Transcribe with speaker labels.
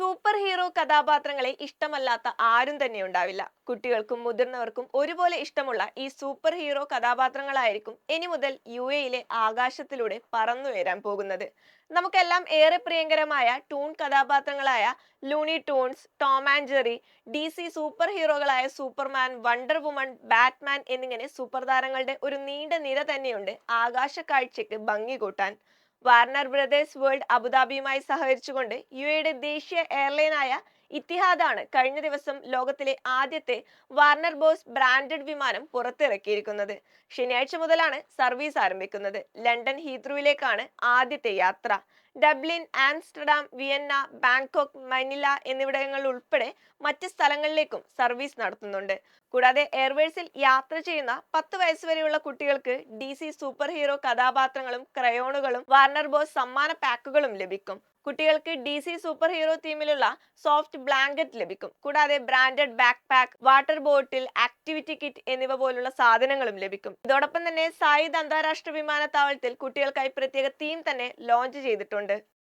Speaker 1: Super hero കഥാപാത്രങ്ങളെ ഇഷ്ടമല്ലാത്ത ആരും തന്നെ ഉണ്ടാവില്ല. കുട്ടികൾക്കും മുതിർന്നവർക്കും ഒരുപോലെ ഇഷ്ടമുള്ള ഈ സൂപ്പർ ഹീറോ കഥാപാത്രങ്ങളായിരിക്കും ഇനി മുതൽ യു എയിലെ ആകാശത്തിലൂടെ പറന്നുയരാൻ പോകുന്നത്. നമുക്കെല്ലാം ഏറെ പ്രിയങ്കരമായ toon കഥാപാത്രങ്ങളായ Looney Tunes Tom and Jerry D C super ഹീറോകളായ Superman Wonder Woman Batman എന്നിങ്ങനെ സൂപ്പർ താരങ്ങളുടെ ഒരു നീണ്ട നിര തന്നെയുണ്ട് ആകാശ കാഴ്ചയ്ക്ക് ഭംഗി കൂട്ടാൻ. വാർണർ ബ്രദേഴ്സ് വേൾഡ് അബുദാബിയുമായി സഹകരിച്ചുകൊണ്ട് യു എയുടെ ദേശീയ എയർലൈനായ ഇത്തിഹാദാണ് കഴിഞ്ഞ ദിവസം ലോകത്തിലെ ആദ്യത്തെ വാർണർ ബോസ് ബ്രാൻഡഡ് വിമാനം പുറത്തിറക്കിയിരിക്കുന്നത്. ശനിയാഴ്ച മുതലാണ് സർവീസ് ആരംഭിക്കുന്നത്. ലണ്ടൻ ഹീത്രൂവിലേക്കാണ് ആദ്യത്തെ യാത്ര. Dublin Amsterdam Vienna Bangkok Manila എന്നിവിടങ്ങൾ ഉൾപ്പെടെ മറ്റ് സ്ഥലങ്ങളിലേക്കും സർവീസ് നടത്തുന്നുണ്ട്. കൂടാതെ എയർവേഴ്സിൽ യാത്ര ചെയ്യുന്ന പത്ത് വയസ്സുവരെയുള്ള കുട്ടികൾക്ക് ഡി സി സൂപ്പർ ഹീറോ കഥാപാത്രങ്ങളും ക്രയോണുകളും വാർണർ ബോസ് സമ്മാന പാക്കുകളും ലഭിക്കും. കുട്ടികൾക്ക് ഡി സി സൂപ്പർ ഹീറോ തീമിലുള്ള സോഫ്റ്റ് ബ്ലാങ്കറ്റ് ലഭിക്കും. കൂടാതെ branded backpack water bottle activity kit എന്നിവ പോലുള്ള സാധനങ്ങളും ലഭിക്കും. ഇതോടൊപ്പം തന്നെ സായിദ് അന്താരാഷ്ട്ര വിമാനത്താവളത്തിൽ കുട്ടികൾക്കായി പ്രത്യേക തീം തന്നെ ലോഞ്ച് ചെയ്തിട്ടുണ്ട്.